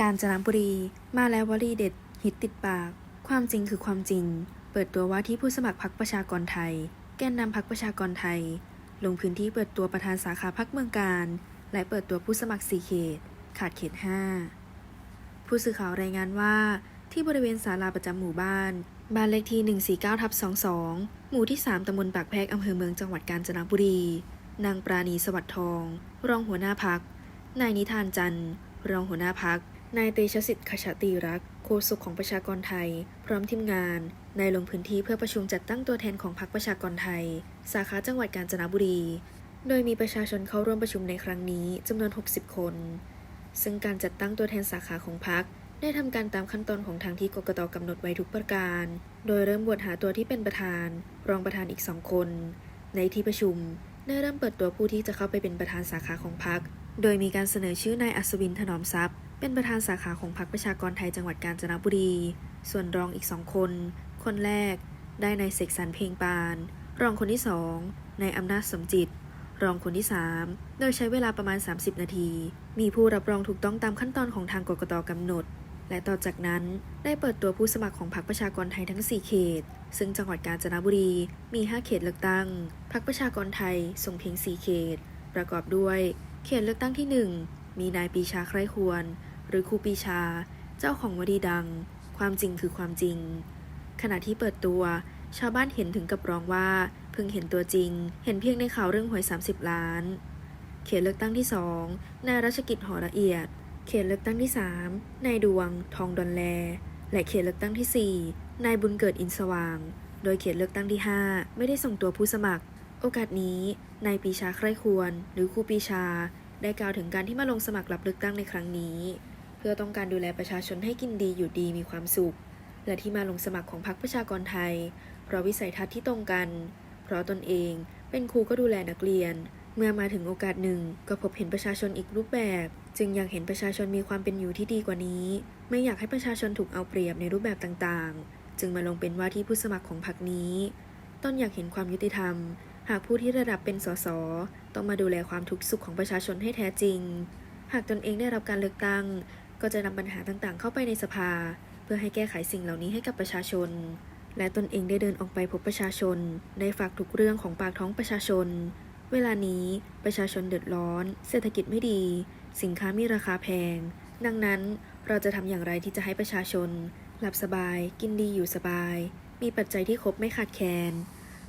กาญจนบุรี มาแล้ววลีเด็ด ฮิตติดปาก ความจริงคือความจริง เปิดตัวว่าที่ผู้สมัครพรรคประชากรไทย แกนนำพรรคประชากรไทย ลงพื้นที่เปิดตัวประธานสาขาพรรคเมืองการ และเปิดตัวผู้สมัครสี่เขต ขาดเขต 5 ผู้สื่อข่าวรายงานว่า ที่บริเวณศาลาประจำหมู่บ้าน บ้านเลขที่ 149ทับ22 หมู่ที่ 3ตำบลปากแพรกอำเภอเมืองจังหวัดกาญจนบุรี นางปราณีสวัสดิ์ทอง รองหัวหน้าพักนายนิทานจันทร์รองหัวหน้าพัก นายเตชสิทธิ์ขชตีรักโฆษกของประชากรไทย พร้อมทีมงานในลงพื้นที่เพื่อประชุมจัดตั้งตัวแทนของพรรคประชากรไทย สาขาจังหวัดกาญจนบุรี โดยมีประชาชนเข้าร่วมประชุมในครั้งนี้จำนวน 60 คน ซึ่งการจัดตั้งตัวแทนสาขาของพรรคได้ทำการตามขั้นตอนของทางที่กกตกำหนดไว้ทุกประการ โดยเริ่มบวชหาตัวที่เป็นประธาน รองประธานอีกสองคน ในที่ประชุมได้เริ่มเปิดตัวผู้ที่จะเข้าไปเป็นประธานสาขาของพรรค โดยมีการเสนอชื่อนายอัศวินถนอมทรัพย์ เป็นประธานสาขาของพรรคประชากรไทยจังหวัดกาญจนบุรี ส่วนรองอีกสองคน คนแรก ได้นายเสกสรรเพลงปาน รองคนที่สองนายอำนาจสมจิต รองคนที่ 3 โดยใช้เวลาประมาณ 30 นาที มีผู้รับรองถูกต้องตามขั้นตอนของทางกกตกำหนด และต่อจากนั้นได้เปิดตัวผู้สมัครของพรรคประชากรไทยทั้ง 4 เขต ซึ่งจังหวัดกาญจนบุรีมี 5 เขตเลือกตั้ง พรรคประชากรไทยส่งเพียง 4 เขต ประกอบด้วย เขตเลือกตั้งที่ 1 มีนายปีชาใคร่ควร หรือครูปีชา เจ้าของวลีดัง ความจริงคือความจริง ขณะที่เปิดตัว ชาวบ้านเห็นถึงกับร้องว่า เพิ่งเห็นตัวจริง เห็นเพียงในข่าวเรื่องหวย 30 ล้าน เขตเลือกตั้งที่ 2 นายรัชกิจหอละเอียด เขตเลือกตั้งที่ 3 นายดวง ทองดอนแล และเขตเลือกตั้งทีสี่4 นายบุญเกิดอินสว่าง โดยเขตเลือกตั้งที่ 5 ไม่ได้ส่งตัวผู้สมัคร โอกาสนี้นายปีชาใคร่ควร หรือครูปีชา ได้กล่าวถึงการที่มาลงสมัครรับเลือกตั้งในครั้งนี้ เพื่อต้องการดูแลประชาชนให้กินดีอยู่ดีมีความสุข และที่มาลงสมัครของพรรคประชากรไทย เพราะวิสัยทัศน์ที่ตรงกัน เพราะตนเองเป็นครูก็ดูแลนักเรียน เมื่อมาถึงโอกาสหนึ่งก็พบเห็นประชาชนอีกรูปแบบ จึงอยากเห็นประชาชนมีความเป็นอยู่ที่ดีกว่านี้ ไม่อยากให้ประชาชนถูกเอาเปรียบในรูปแบบต่างๆ จึงมาลงเป็นว่าที่ผู้สมัครของพรรคนี้ ต้นอยากเห็นความยุติธรรม หากผู้ที่ระดับเป็นสส ต้องมาดูแลความทุกข์สุขของประชาชนให้แท้จริง หากตนเองได้รับการเลือกตั้ง ก็จะนำปัญหาต่างๆ เข้าไปในสภา เพื่อให้แก้ไขสิ่งเหล่านี้ให้กับประชาชน และตนเองได้เดินออกไปพบประชาชน ได้ฝากทุกเรื่องของปากท้องประชาชน เวลานี้ประชาชนเดือดร้อน เศรษฐกิจไม่ดี สินค้ามีราคาแพง ดังนั้นเราจะทำอย่างไรที่จะให้ประชาชน หลับสบาย กินดีอยู่สบาย มีปัจจัยที่ครบไม่ขาดแคลน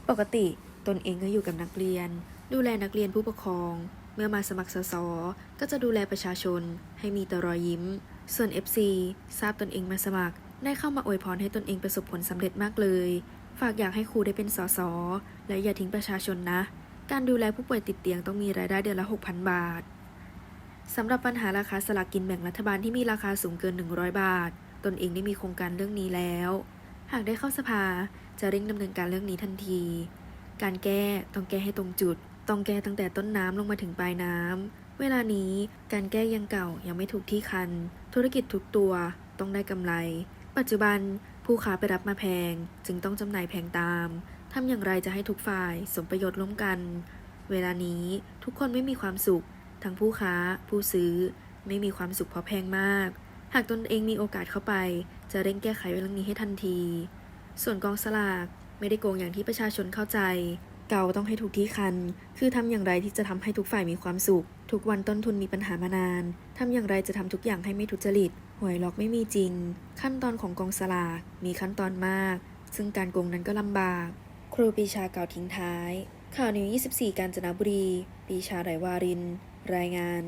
ปกติ ตนเองก็อยู่กับนักเรียน ดูแลนักเรียนผู้ปกครอง เมื่อมาสมัครสสก็จะดูแลประชาชน ให้มีแต่รอยยิ้ม ส่วน FC ทราบตนเองมาสมัคร ได้เข้ามาอวยพรให้ตนเองประสบผลสำเร็จมากเลย ฝากอยากให้ครูได้เป็นสสและอย่าทิ้งประชาชนนะ การดูแลผู้ป่วยติดเตียงต้องมีรายได้เดือนละ 6,000 บาทสำหรับปัญหาราคาสลากกินแบ่งรัฐบาลที่มีราคาสูงเกิน 100 บาท ตนเองได้มีโครงการเรื่องนี้แล้ว หากได้เข้าสภาจะเร่งดำเนินการเรื่องนี้ทันที การแก้ต้องแก้ให้ตรงจุด ต้องแก้ตั้งแต่ต้นน้ำลงมาถึงปลายน้ำ เวลานี้การแก้ยังเก่ายังไม่ถูกที่คัน ธุรกิจทุกตัวต้องได้กำไร ปัจจุบันผู้ค้าไปรับมาแพง จึงต้องจำหน่ายแพงตามทำอย่างไรจะให้ทุกฝ่ายสมประโยชน์ร่วมกัน เวลานี้ทุกคนไม่มีความสุข ทั้งผู้ค้า ผู้ซื้อ ไม่มีความสุขเพราะแพงมาก หากตนเองมีโอกาสเข้าไป จะเร่งแก้ไขเรื่องนี้ให้ทันที ส่วนกองสลาก ไม่ได้โกงอย่างที่ประชาชนเข้าใจ เกาต้องให้ถูกที่คัน คือทำอย่างไรที่จะทำให้ทุกฝ่ายมีความสุข ทุกวันต้นทุนมีปัญหามานานทำอย่างไรจะทำทุกอย่างให้ไม่ทุจริต หวยล็อกไม่มีจริง ขั้นตอนของกองสลากมีขั้นตอนมาก ซึ่งการโกงนั้นก็ลำบาก ครูปีชาเก่าทิ้งท้าย ข่าวนิว24 กาญจนบุรี ปีชาไหรวาริน รายงาน